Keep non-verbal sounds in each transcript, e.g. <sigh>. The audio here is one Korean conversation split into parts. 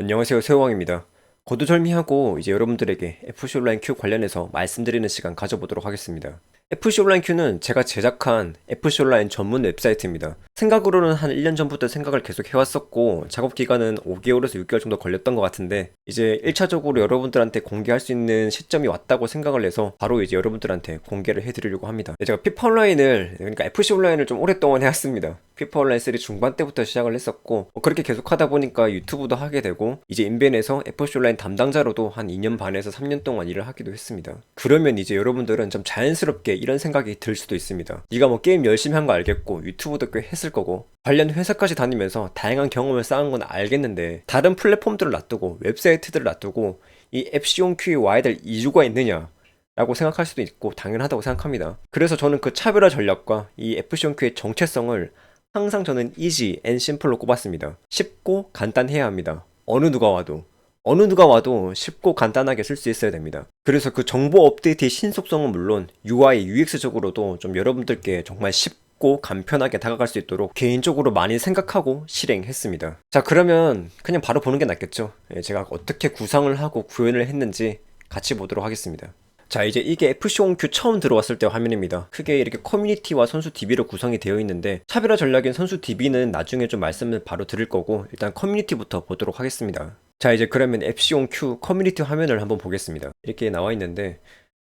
안녕하세요 세호왕입니다. 거두절미하고 이제 여러분들에게 FC 온라인 Q 관련해서 말씀드리는 시간 가져보도록 하겠습니다. FC 온라인 Q는 제가 제작한 FC 온라인 전문 웹사이트입니다. 생각으로는 한 1년 전부터 생각을 계속 해왔었고 작업 기간은 5개월에서 6개월 정도 걸렸던 것 같은데 이제 1차적으로 여러분들한테 공개할 수 있는 시점이 왔다고 생각을 해서 바로 이제 여러분들한테 공개를 해드리려고 합니다. 네, 제가 피파 온라인을 그러니까 FC 온라인을 좀 오랫동안 해왔습니다. 피파 온라인 3 중반 때부터 시작을 했었고 뭐 그렇게 계속 하다 보니까 유튜브도 하게 되고 이제 인벤에서 FC 온라인 담당자로도 한 2년 반에서 3년 동안 일을 하기도 했습니다. 그러면 이제 여러분들은 좀 자연스럽게 이런 생각이 들 수도 있습니다. 네가 뭐 게임 열심히 한 거 알겠고 유튜브도 꽤 했을 거고 관련 회사까지 다니면서 다양한 경험을 쌓은 건 알겠는데 다른 플랫폼들을 놔두고 웹사이트들을 놔두고 이 FCOQ에 와야 될 이유가 있느냐 라고 생각할 수도 있고 당연하다고 생각합니다. 그래서 저는 그 차별화 전략과 이 FCOQ의 정체성을 항상 저는 easy and simple로 꼽았습니다. 쉽고 간단해야 합니다. 어느 누가 와도 어느 누가 와도 쉽고 간단하게 쓸 수 있어야 됩니다. 그래서 그 정보 업데이트의 신속성은 물론 UI, UX적으로도 좀 여러분들께 정말 쉽고 간편하게 다가갈 수 있도록 개인적으로 많이 생각하고 실행했습니다. 자, 그러면 그냥 바로 보는 게 낫겠죠. 예, 제가 어떻게 구상을 하고 구현을 했는지 같이 보도록 하겠습니다. 자 이제 이게 FC 온큐 처음 들어왔을 때 화면입니다 크게 이렇게 커뮤니티와 선수 DB로 구성이 되어 있는데 차별화 전략인 선수 DB는 나중에 좀 말씀을 바로 드릴 거고 일단 커뮤니티부터 보도록 하겠습니다 자 이제 그러면 FC 온큐 커뮤니티 화면을 한번 보겠습니다 이렇게 나와 있는데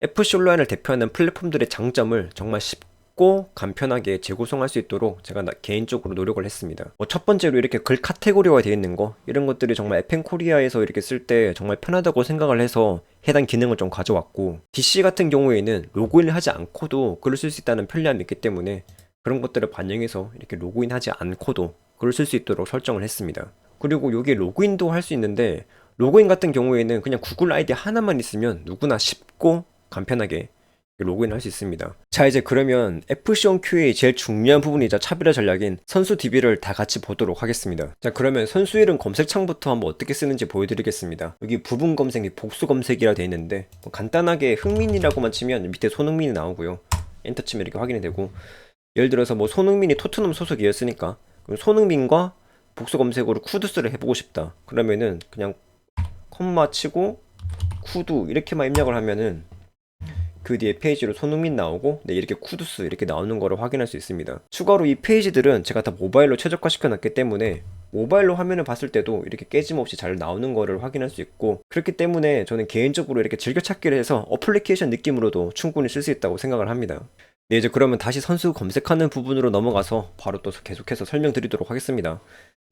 FC 온라인을 대표하는 플랫폼들의 장점을 정말 쉽고 간편하게 재구성할 수 있도록 제가 나- 개인적으로 노력을 했습니다. 뭐 첫 번째로 이렇게 글 카테고리화 되어 있는 거 이런 것들이 정말 에펜 코리아에서 이렇게 쓸 때 정말 편하다고 생각을 해서 해당 기능을 좀 가져왔고 DC 같은 경우에는 로그인을 하지 않고도 글을 쓸 수 있다는 편리함이 있기 때문에 그런 것들을 반영해서 이렇게 로그인하지 않고도 글을 쓸 수 있도록 설정을 했습니다. 그리고 여기 로그인도 할 수 있는데 로그인 같은 경우에는 그냥 구글 아이디 하나만 있으면 누구나 쉽고 간편하게 로그인 할 수 있습니다. 자, 이제 그러면 FC1Q의 제일 중요한 부분이자 차별화 전략인 선수 DB를 다 같이 보도록 하겠습니다. 자, 그러면 선수 이름 검색창부터 한번 어떻게 쓰는지 보여드리겠습니다. 여기 부분 검색이 복수 검색이라 되어 있는데 뭐 간단하게 흥민이라고만 치면 밑에 손흥민이 나오고요. 엔터 치면 이렇게 확인이 되고 예를 들어서 뭐 손흥민이 토트넘 소속이었으니까 그럼 손흥민과 복수 검색으로 쿠두스를 해보고 싶다. 그러면은 그냥 콤마 치고 쿠두 이렇게만 입력을 하면은 그 뒤에 페이지로 손흥민 나오고 네, 이렇게 쿠두스 이렇게 나오는 거를 확인할 수 있습니다. 추가로 이 페이지들은 제가 다 모바일로 최적화 시켜 놨기 때문에 모바일로 화면을 봤을 때도 이렇게 깨짐없이 잘 나오는 거를 확인할 수 있고 그렇기 때문에 저는 개인적으로 이렇게 즐겨찾기를 해서 어플리케이션 느낌으로도 충분히 쓸 수 있다고 생각을 합니다. 네, 이제 그러면 다시 선수 검색하는 부분으로 넘어가서 바로 또 계속해서 설명드리도록 하겠습니다.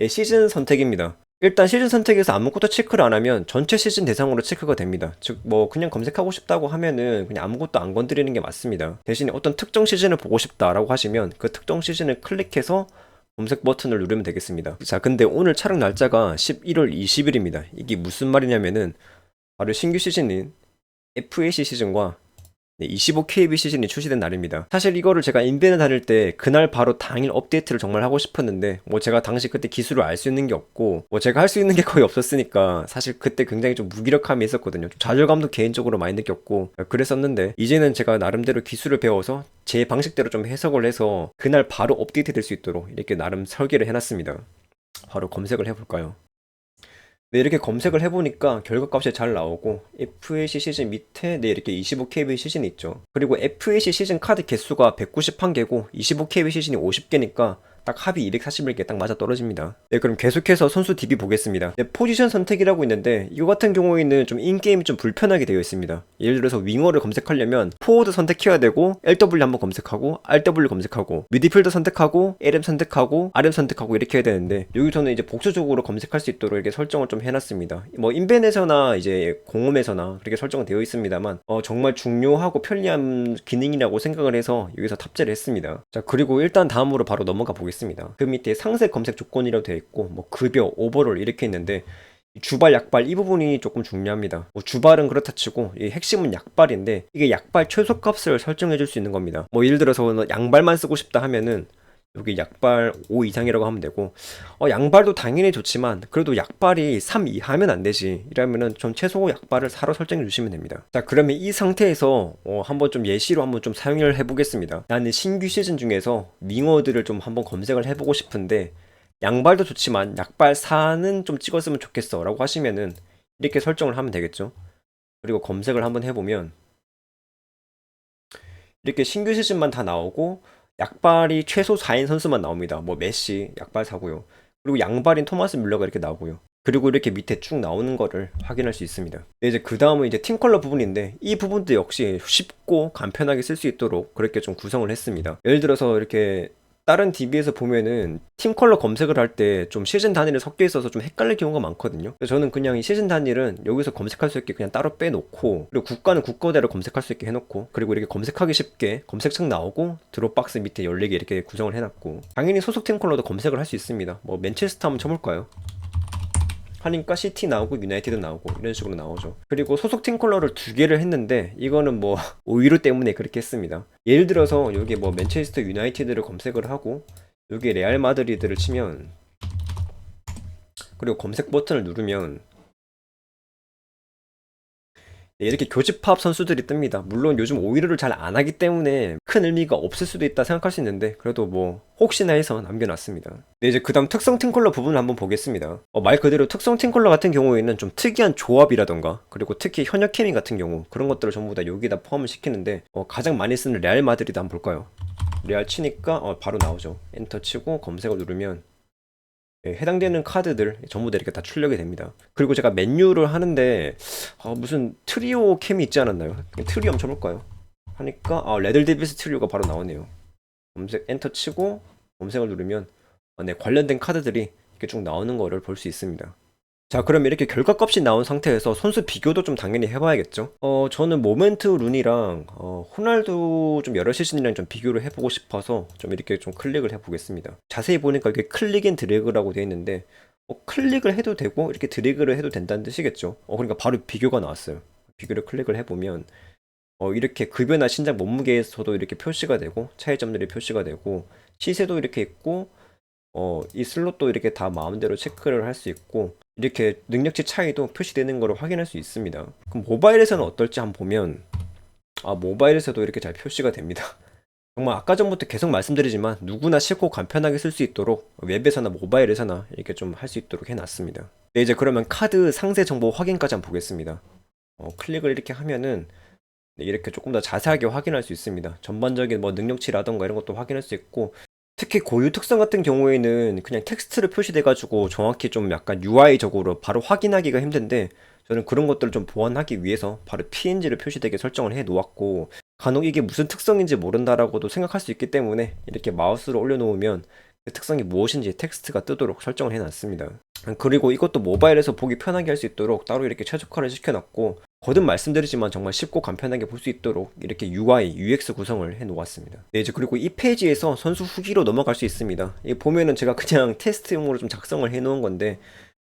네, 시즌 선택입니다. 일단 시즌 선택에서 아무것도 체크를 안 하면 전체 시즌 대상으로 체크가 됩니다. 즉, 뭐, 그냥 검색하고 싶다고 하면은 그냥 아무것도 안 건드리는 게 맞습니다. 대신에 어떤 특정 시즌을 보고 싶다라고 하시면 그 특정 시즌을 클릭해서 검색 버튼을 누르면 되겠습니다. 자, 근데 오늘 촬영 날짜가 11월 20일입니다. 이게 무슨 말이냐면은 바로 신규 시즌인 FAC 시즌과 25KB 시즌이 출시된 날입니다. 사실 이거를 제가 인벤을 다닐 때 그날 바로 당일 업데이트를 정말 하고 싶었는데 뭐 제가 당시 그때 기술을 알 수 있는 게 없고 뭐 제가 할 수 있는 게 거의 없었으니까 사실 그때 굉장히 좀 무기력함이 있었거든요. 좀 좌절감도 개인적으로 많이 느꼈고 그랬었는데 이제는 제가 나름대로 기술을 배워서 제 방식대로 좀 해석을 해서 그날 바로 업데이트 될 수 있도록 이렇게 나름 설계를 해놨습니다. 바로 검색을 해볼까요? 네, 이렇게 검색을 해보니까 결과값이 잘 나오고 FAC 시즌 밑에 네, 이렇게 25KB 시즌이 있죠. 그리고 FAC 시즌 카드 개수가 191개고 25KB 시즌이 50개니까 딱 합이 241개 딱 맞아 떨어집니다. 네, 그럼 계속해서 선수 DB 보겠습니다. 네, 포지션 선택이라고 있는데 이거 같은 경우에는 좀 인게임이 좀 불편하게 되어 있습니다. 예를 들어서 윙어를 검색하려면 포워드 선택해야 되고 LW 한번 검색하고 RW 검색하고 미드필더 선택하고 LM 선택하고 RM 선택하고 이렇게 해야 되는데 여기서는 이제 복수적으로 검색할 수 있도록 이렇게 설정을 좀 해놨습니다. 뭐 인벤에서나 이제 공홈에서나 그렇게 설정은 되어 있습니다만 어, 정말 중요하고 편리한 기능이라고 생각을 해서 여기서 탑재를 했습니다. 자 그리고 일단 다음으로 바로 넘어가 보겠습니다. 그 밑에 상세 검색 조건이라고 되어 있고 뭐 급여, 오버롤 이렇게 있는데 이 주발, 약발 이 부분이 조금 중요합니다. 뭐 주발은 그렇다 치고 이 핵심은 약발인데 이게 약발 최소값을 설정해 줄 수 있는 겁니다. 뭐 예를 들어서 양발만 쓰고 싶다 하면은 여기 약발 5 이상이라고 하면 되고 어, 양발도 당연히 좋지만 그래도 약발이 3 이하면 안 되지 이러면은 좀 최소 약발을 4로 설정해 주시면 됩니다 자 그러면 이 상태에서 어, 한번 좀 예시로 한번 좀 사용을 해 보겠습니다 나는 신규 시즌 중에서 윙어들을 좀 한번 검색을 해 보고 싶은데 양발도 좋지만 약발 4는 좀 찍었으면 좋겠어 라고 하시면은 이렇게 설정을 하면 되겠죠. 그리고 검색을 한번 해보면 이렇게 신규 시즌만 다 나오고 약발이 최소 4인 선수만 나옵니다. 뭐 메시 약발 4고요. 그리고 양발인 토마스 뮬러가 이렇게 나오고요. 그리고 이렇게 밑에 쭉 나오는 거를 확인할 수 있습니다. 네, 이제 그 다음은 이제 팀 컬러 부분인데 이 부분도 역시 쉽고 간편하게 쓸 수 있도록 그렇게 좀 구성을 했습니다. 예를 들어서 이렇게 다른 DB에서 보면은 팀 컬러 검색을 할 때 좀 시즌 단위를 섞여 있어서 좀 헷갈릴 경우가 많거든요. 그래서 저는 그냥 이 시즌 단위는 여기서 검색할 수 있게 그냥 따로 빼놓고 그리고 국가는 국가대로 검색할 수 있게 해놓고 그리고 이렇게 검색하기 쉽게 검색창 나오고 드롭박스 밑에 열리게 이렇게 구성을 해놨고 당연히 소속 팀 컬러도 검색을 할 수 있습니다. 뭐 맨체스터 한번 쳐볼까요? 하니까 시티 나오고 유나이티드 나오고 이런 식으로 나오죠. 그리고 소속 팀 컬러를 두 개를 했는데 이거는 뭐 <laughs> 오이로 때문에 그렇게 했습니다. 예를 들어서 여기 뭐 맨체스터 유나이티드를 검색을 하고 여기 레알 마드리드를 치면 그리고 검색 버튼을 누르면 네, 이렇게 교집합 선수들이 뜹니다. 물론 요즘 오이로를 잘 안 하기 때문에 큰 의미가 없을 수도 있다 생각할 수 있는데 그래도 뭐 혹시나 해서 남겨놨습니다. 네, 이제 그 다음 특성 팀 컬러 부분을 한번 보겠습니다. 어, 말 그대로 특성 팀 컬러 같은 경우에는 좀 특이한 조합이라던가 그리고 특히 현역 케미 같은 경우 그런 것들을 전부 다 여기다 포함을 시키는데 어, 가장 많이 쓰는 레알 마드리드 한번 볼까요? 레알 치니까 어, 바로 나오죠. 엔터 치고 검색을 누르면 예, 해당되는 카드들 전부 다 이렇게 다 출력이 됩니다. 그리고 제가 맨유를 하는데 아, 무슨 트리오 캠이 있지 않았나요? 트리오 한번 쳐볼까요? 하니까 아, 레들 데비스 트리오가 바로 나오네요. 검색 엔터 치고 검색을 누르면 아, 네, 관련된 카드들이 이렇게 쭉 나오는 거를 볼 수 있습니다. 자, 그럼 이렇게 결과값이 나온 상태에서 선수 비교도 좀 당연히 해봐야겠죠? 어, 저는 모멘트 룬이랑, 어, 호날두 좀 여러 시즌이랑 좀 비교를 해보고 싶어서 좀 이렇게 좀 클릭을 해보겠습니다. 자세히 보니까 이게 클릭 앤 드래그라고 되어 있는데, 어, 클릭을 해도 되고, 이렇게 드래그를 해도 된다는 뜻이겠죠? 어, 그러니까 바로 비교가 나왔어요. 비교를 클릭을 해보면, 어, 이렇게 급여나 신장 몸무게에서도 이렇게 표시가 되고, 차이점들이 표시가 되고, 시세도 이렇게 있고, 어, 이 슬롯도 이렇게 다 마음대로 체크를 할 수 있고, 이렇게 능력치 차이도 표시되는 것을 확인할 수 있습니다. 그럼 모바일에서는 어떨지 한번 보면, 아, 모바일에서도 이렇게 잘 표시가 됩니다. <laughs> 정말 아까 전부터 계속 말씀드리지만 누구나 쉽고 간편하게 쓸 수 있도록 웹에서나 모바일에서나 이렇게 좀 할 수 있도록 해놨습니다. 네, 이제 그러면 카드 상세 정보 확인까지 한번 보겠습니다. 어, 클릭을 이렇게 하면은 네, 이렇게 조금 더 자세하게 확인할 수 있습니다. 전반적인 뭐 능력치라던가 이런 것도 확인할 수 있고 특히 고유 특성 같은 경우에는 그냥 텍스트로 표시돼가지고 정확히 좀 약간 UI적으로 바로 확인하기가 힘든데 저는 그런 것들을 좀 보완하기 위해서 바로 PNG를 표시되게 설정을 해 놓았고 간혹 이게 무슨 특성인지 모른다라고도 생각할 수 있기 때문에 이렇게 마우스로 올려놓으면 그 특성이 무엇인지 텍스트가 뜨도록 설정을 해놨습니다. 그리고 이것도 모바일에서 보기 편하게 할 수 있도록 따로 이렇게 최적화를 시켜놨고 거듭 말씀드리지만 정말 쉽고 간편하게 볼 수 있도록 이렇게 UI, UX 구성을 해 놓았습니다. 네, 이제 그리고 이 페이지에서 선수 후기로 넘어갈 수 있습니다. 이 보면은 제가 그냥 <laughs> 테스트용으로 좀 작성을 해 놓은 건데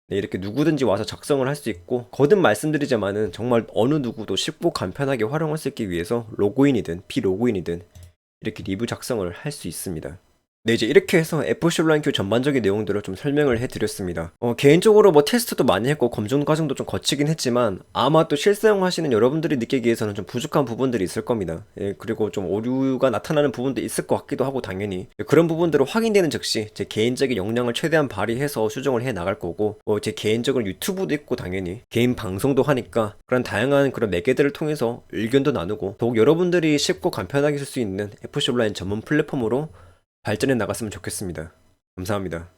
네, 이렇게 누구든지 와서 작성을 할 수 있고 거듭 말씀드리자마는 정말 어느 누구도 쉽고 간편하게 활용할 수 있기 위해서 로그인이든 비로그인이든 이렇게 리뷰 작성을 할 수 있습니다. 네, 이제 이렇게 해서 FC 온라인 큐 전반적인 내용들을 좀 설명을 해드렸습니다. 어, 개인적으로 뭐 테스트도 많이 했고 검증 과정도 좀 거치긴 했지만 아마 또 실사용 하시는 여러분들이 느끼기에서는 좀 부족한 부분들이 있을 겁니다. 예, 그리고 좀 오류가 나타나는 부분도 있을 것 같기도 하고 당연히 예, 그런 부분들을 확인되는 즉시 제 개인적인 역량을 최대한 발휘해서 수정을 해 나갈 거고 어, 제 개인적인 유튜브도 있고 당연히 개인 방송도 하니까 그런 다양한 그런 매개들을 통해서 의견도 나누고 더욱 여러분들이 쉽고 간편하게 쓸 수 있는 온라인 전문 플랫폼으로 발전해 나갔으면 좋겠습니다. 감사합니다.